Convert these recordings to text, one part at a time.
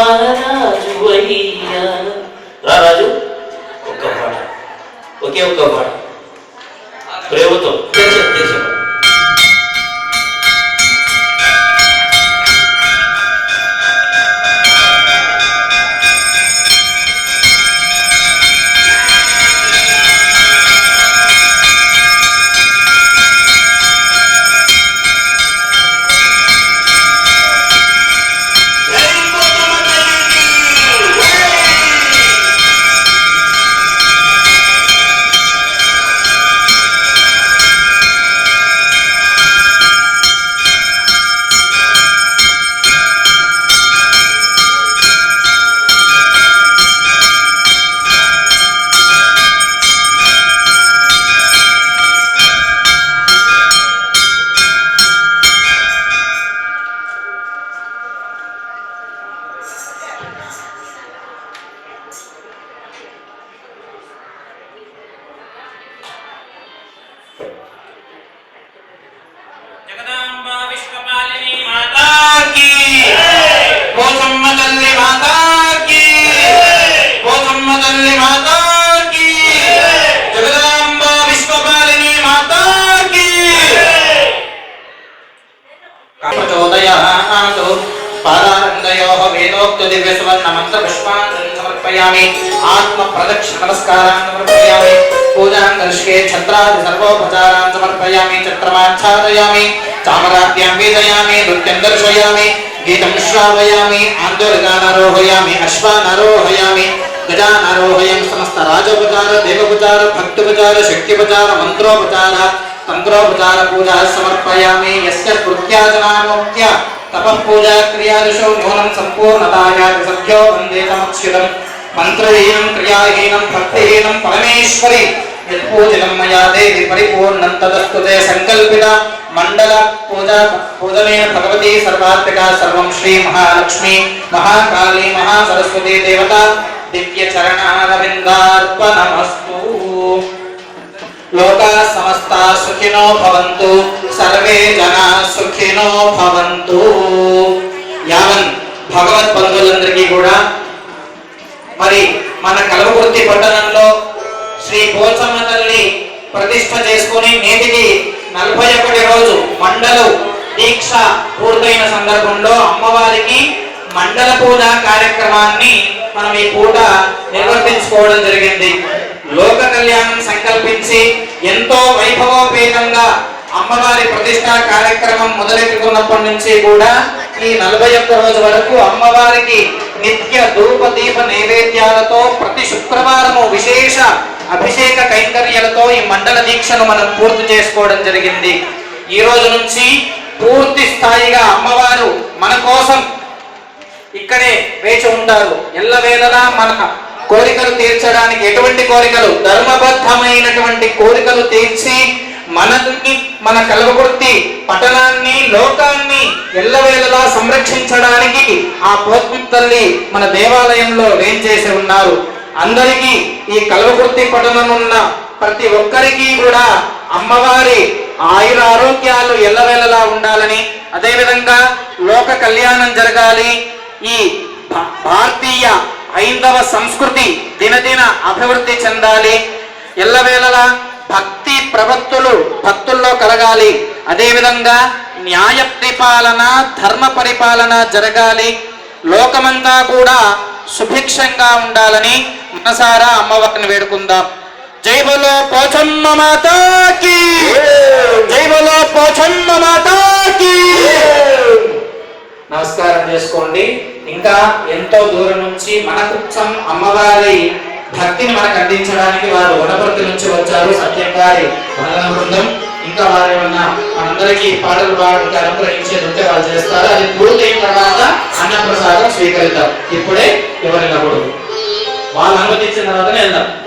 మహారాజు అయ్యా. రారాజు ఒక్క పాట ఒకే ఒక్క పాట పోచమ్మ తల్లి మాతాకి పోచమ్మ తల్లి మాతాకి జగదాంబ విశ్వపాలిని మాతాకి కామచోదయానాతో పాదారందయోః వేదోక్త దివ్య సువర్ణ మంత్ర పుష్పాన్ గీతం శ్రావయామి ఆందోళనారోహయామి అశ్వానారోహయామి గజానారోహయం సమస్త రాజోపచార దేవోపచార భక్తుపచార శక్తిపచార మంత్రోపచార తంత్రోపచార పూజా సమర్పయామి యస్య కృత్యాజనామోక్త్య తపః పూజా క్రియాదిశో న్యూనం సంపూర్ణతాయా సభ్యో వందే తమచ్యుతం మంత్రహీనం క్రియాహీనం భక్తిహీనం పరమేశ్వరి యత్పూజితం మయా దేవి పరిపూర్ణం తదస్తు మండల పూజా పూజనేన భగవతి సర్వాత్మిక సర్వం శ్రీ మహాలక్ష్మి మహాకాళీ మహాసరస్వతి దేవత దివ్య చరణారవిందార్పణమస్తు లోకా సమస్త సుఖినో భవంతు సర్వే సుఖినో భవంతు యావన్ భగవత్ బంధువులందరికీ కూడా మరి మన కలవకుర్తి పట్టణంలో శ్రీ పోచమ్మ తల్లి ప్రతిష్ట చేసుకుని నేటికి నలభై ఒకటి రోజు మండలు దీక్ష పూర్తయిన సందర్భంలో అమ్మవారికి మండల పూజ కార్యక్రమాన్ని మనం ఈ పూట నిర్వర్తించుకోవడం జరిగింది. లోక కళ్యాణం సంకల్పించి ఎంతో వైభవోపేతంగా అమ్మవారి ప్రతిష్టా కార్యక్రమం మొదలెట్టుకున్నప్పటి నుంచి కూడా ఈ నలభై ఒక్క రోజు వరకు అమ్మవారికి నిత్య ధూప దీప నైవేద్యాలతో అభిషేక కైంకర్యాలతో ఈ మండల దీక్షను మనం పూర్తి చేసుకోవడం జరిగింది. ఈ రోజు నుంచి పూర్తి స్థాయిగా అమ్మవారు మన కోసం ఇక్కడే వేచి ఉంటారు. ఎల్లవేళలా మన కోరికలు తీర్చడానికి ఎటువంటి కోరికలు ధర్మబద్ధమైనటువంటి కోరికలు తీర్చి మనల్ని మన కలవకుర్తి పట్టణాన్ని లోకాన్ని ఎల్లవేళలా సంరక్షించడానికి ఆ పోత్మ తల్లి మన దేవాలయంలో వేంచేసి ఉన్నారు. అందరికీ ఈ కలవకుర్తి పట్టణమున్న ప్రతి ఒక్కరికి కూడా అమ్మవారి ఆయుర ఆరోగ్యాలు ఎల్లవేళలా ఉండాలని అదేవిధంగా లోక కళ్యాణం జరగాలి. ఈ భారతీయ హైందవ సంస్కృతి దినదిన అభివృద్ధి చెందాలి. ఎల్లవేళలా భక్తి ప్రవక్తులు భక్తుల్లో కలగాలి. అదేవిధంగా న్యాయ పరిపాలన ధర్మ పరిపాలన జరగాలి. లోకమంతా కూడా సుభిక్షంగా ఉండాలని మనసారా అమ్మవారిని వేడుకుందాం. జై బలో పోచమ్మ మాతాకి జై బలో పోచమ్మ మాతాకి నమస్కారం చేసుకోండి. ఇంకా ఎంతో దూరం నుంచి మనకుచ్చం అమ్మవారి భక్తిని మనకు అందించడానికి వారు వనపర్తి నుంచి వచ్చారు. సత్యం గారి బృందం. ఇంకా వారు ఏమన్నా మనందరికీ పాటలు పాడడానికి అనుగ్రహించేది ఉంటే వాళ్ళు చేస్తారు. అది పూర్తయిన తర్వాత అన్నప్రసాదం స్వీకరిద్దాం. ఇప్పుడే ఎవరినప్పుడు వాళ్ళు అనుమతించిన తర్వాతనే వెళ్దాం.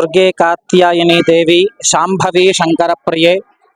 దుర్గే కాత్యాయని దేవి శాంభవి శంకరప్రియే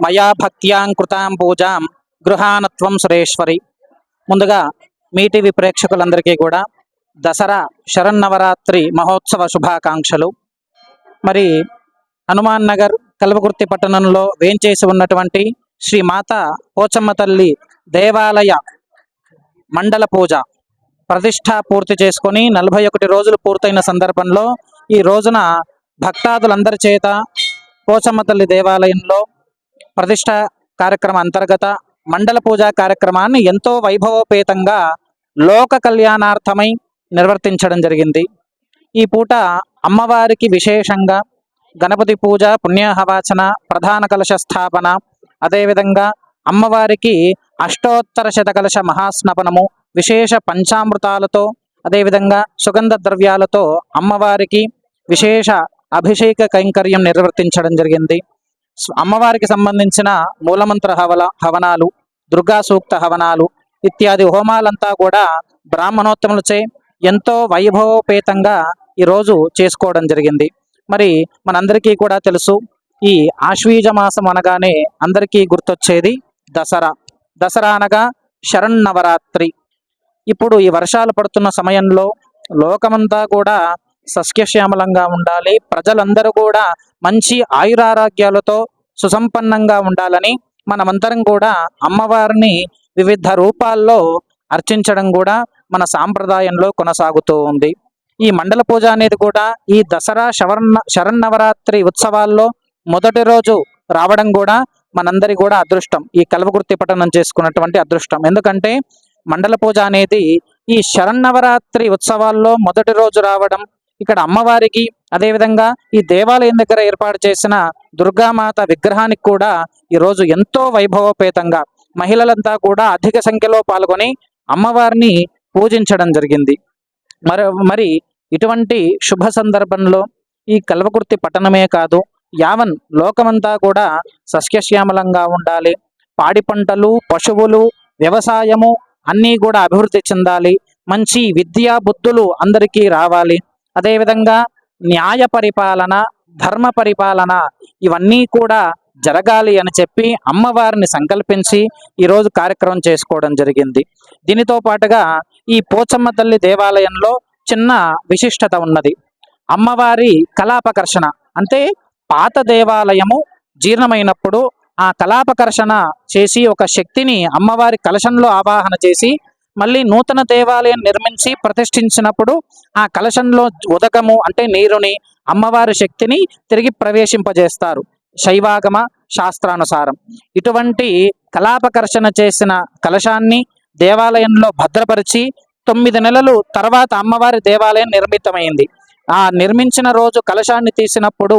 మయా భక్త్యాం కృతాం పూజాం గృహానత్వం సురేశ్వరి ముందుగా మీ టీవీ ప్రేక్షకులందరికీ కూడా దసరా శరన్నవరాత్రి మహోత్సవ శుభాకాంక్షలు. మరి హనుమాన్ నగర్ కల్వకుర్తి పట్టణంలో వేంచేసి ఉన్నటువంటి శ్రీ మాత పోచమ్మ తల్లి దేవాలయ మండల పూజ ప్రతిష్ట పూర్తి చేసుకొని నలభై ఒకటి రోజులు పూర్తయిన సందర్భంలో ఈ రోజున భక్తాదులందరి చేత పోచమ్మ తల్లి దేవాలయంలో ప్రతిష్ట కార్యక్రమ అంతర్గత మండల పూజా కార్యక్రమాన్ని ఎంతో వైభవోపేతంగా లోక కళ్యాణార్థమై నిర్వర్తించడం జరిగింది. ఈ పూట అమ్మవారికి విశేషంగా గణపతి పూజ పుణ్యాహవాచన ప్రధాన కలశ స్థాపన అదేవిధంగా అమ్మవారికి అష్టోత్తర శతకలశ మహాస్నపనము విశేష పంచామృతాలతో అదేవిధంగా సుగంధ ద్రవ్యాలతో అమ్మవారికి విశేష అభిషేక కైంకర్యం నిర్వర్తించడం జరిగింది. అమ్మవారికి సంబంధించిన మూలమంత్ర హవల హవనాలు దుర్గా సూక్త హవనాలు ఇత్యాది హోమాలంతా కూడా బ్రాహ్మణోత్తములచే ఎంతో వైభవోపేతంగా ఈరోజు చేసుకోవడం జరిగింది. మరి మనందరికీ కూడా తెలుసు ఈ ఆశ్వీజ మాసం అనగానే అందరికీ గుర్తొచ్చేది దసరా. దసరా అనగా శరణ్ నవరాత్రి ఇప్పుడు ఈ వర్షాలు పడుతున్న సమయంలో లోకమంతా కూడా సస్యశ్యామలంగా ఉండాలి. ప్రజలందరూ కూడా మంచి ఆయురారోగ్యాలతో సుసంపన్నంగా ఉండాలని మనమందరం కూడా అమ్మవారిని వివిధ రూపాల్లో అర్చించడం కూడా మన సాంప్రదాయంలో కొనసాగుతూ ఉంది. ఈ మండల పూజ అనేది కూడా ఈ దసరా శవరన్న శరన్నవరాత్రి ఉత్సవాల్లో మొదటి రోజు రావడం కూడా మనందరి కూడా అదృష్టం. ఈ కల్వకుర్తి పట్టణం చేసుకున్నటువంటి అదృష్టం. ఎందుకంటే మండల పూజ అనేది ఈ శరన్నవరాత్రి ఉత్సవాల్లో మొదటి రోజు రావడం ఇక్కడ అమ్మవారికి అదేవిధంగా ఈ దేవాలయం దగ్గర ఏర్పాటు చేసిన దుర్గామాత విగ్రహానికి కూడా ఈ రోజు ఎంతో వైభవోపేతంగా మహిళలంతా కూడా అధిక సంఖ్యలో పాల్గొని అమ్మవారిని పూజించడం జరిగింది. మరి మరి ఇటువంటి శుభ సందర్భంలో ఈ కల్వకుర్తి పట్టణమే కాదు యావన్ లోకమంతా కూడా సస్యశ్యామలంగా ఉండాలి. పాడి పంటలు పశువులు వ్యవసాయము అన్నీ కూడా అభివృద్ధి చెందాలి. మంచి విద్యా బుద్ధులు అందరికీ రావాలి. అదేవిధంగా న్యాయ పరిపాలన ధర్మ పరిపాలన ఇవన్నీ కూడా జరగాలి అని చెప్పి అమ్మవారిని సంకల్పించి ఈరోజు కార్యక్రమం చేసుకోవడం జరిగింది. దీనితో పాటుగా ఈ పోచమ్మ తల్లి దేవాలయంలో చిన్న విశిష్టత ఉన్నది. అమ్మవారి కళాపకర్షణ అంటే పాత దేవాలయము జీర్ణమైనప్పుడు ఆ కళాపకర్షణ చేసి ఒక శక్తిని అమ్మవారి కలశంలో ఆవాహన చేసి మళ్ళీ నూతన దేవాలయం నిర్మించి ప్రతిష్ఠించినప్పుడు ఆ కలశంలో ఉదకము అంటే నీరుని అమ్మవారి శక్తిని తిరిగి ప్రవేశింపజేస్తారు. శైవాగమ శాస్త్రానుసారం. ఇటువంటి కలాపకర్షణ చేసిన కలశాన్ని దేవాలయంలో భద్రపరిచి తొమ్మిది నెలలు తర్వాత అమ్మవారి దేవాలయం నిర్మితమైంది. ఆ నిర్మించిన రోజు కలశాన్ని తీసినప్పుడు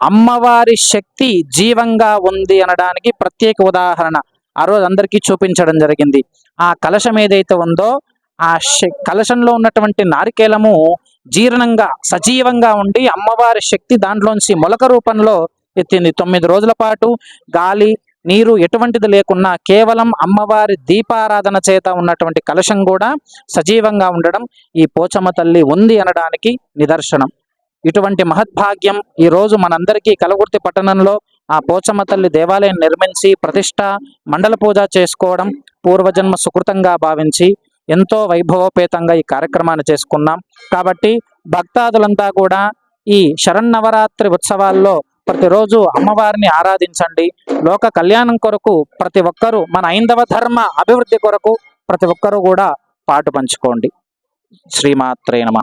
అమ్మవారి శక్తి జీవంగా ఉంది అనడానికి ప్రత్యేక ఉదాహరణ. ఆ రోజు అందరికీ చూపించడం జరిగింది. ఆ కలశం ఏదైతే ఉందో ఆ శ- కలశంలో ఉన్నటువంటి నారికేలము జీర్ణంగా సజీవంగా ఉండి అమ్మవారి శక్తి దాంట్లోంచి మొలక రూపంలో ఎత్తింది. తొమ్మిది రోజుల పాటు గాలి నీరు ఎటువంటిది లేకున్నా కేవలం అమ్మవారి దీపారాధన చేత ఉన్నటువంటి కలశం కూడా సజీవంగా ఉండడం ఈ పోచమ్మ తల్లి ఉంది అనడానికి నిదర్శనం. ఇటువంటి మహద్భాగ్యం ఈరోజు మనందరికీ కలగుర్తి పట్టణంలో ఆ పోచమ్మ తల్లి దేవాలయం నిర్మించి ప్రతిష్ట మండల పూజ చేసుకోవడం పూర్వజన్మ సుకృతంగా భావించి ఎంతో వైభవోపేతంగా ఈ కార్యక్రమాన్ని చేసుకున్నాం. కాబట్టి భక్తాదులంతా కూడా ఈ శరన్నవరాత్రి ఉత్సవాల్లో ప్రతిరోజు అమ్మవారిని ఆరాధించండి. లోక కళ్యాణం కొరకు ప్రతి ఒక్కరూ మన ఐందవ ధర్మ అభివృద్ధి కొరకు ప్రతి ఒక్కరూ కూడా పాటు పంచుకోండి. శ్రీమాత్రే నమ.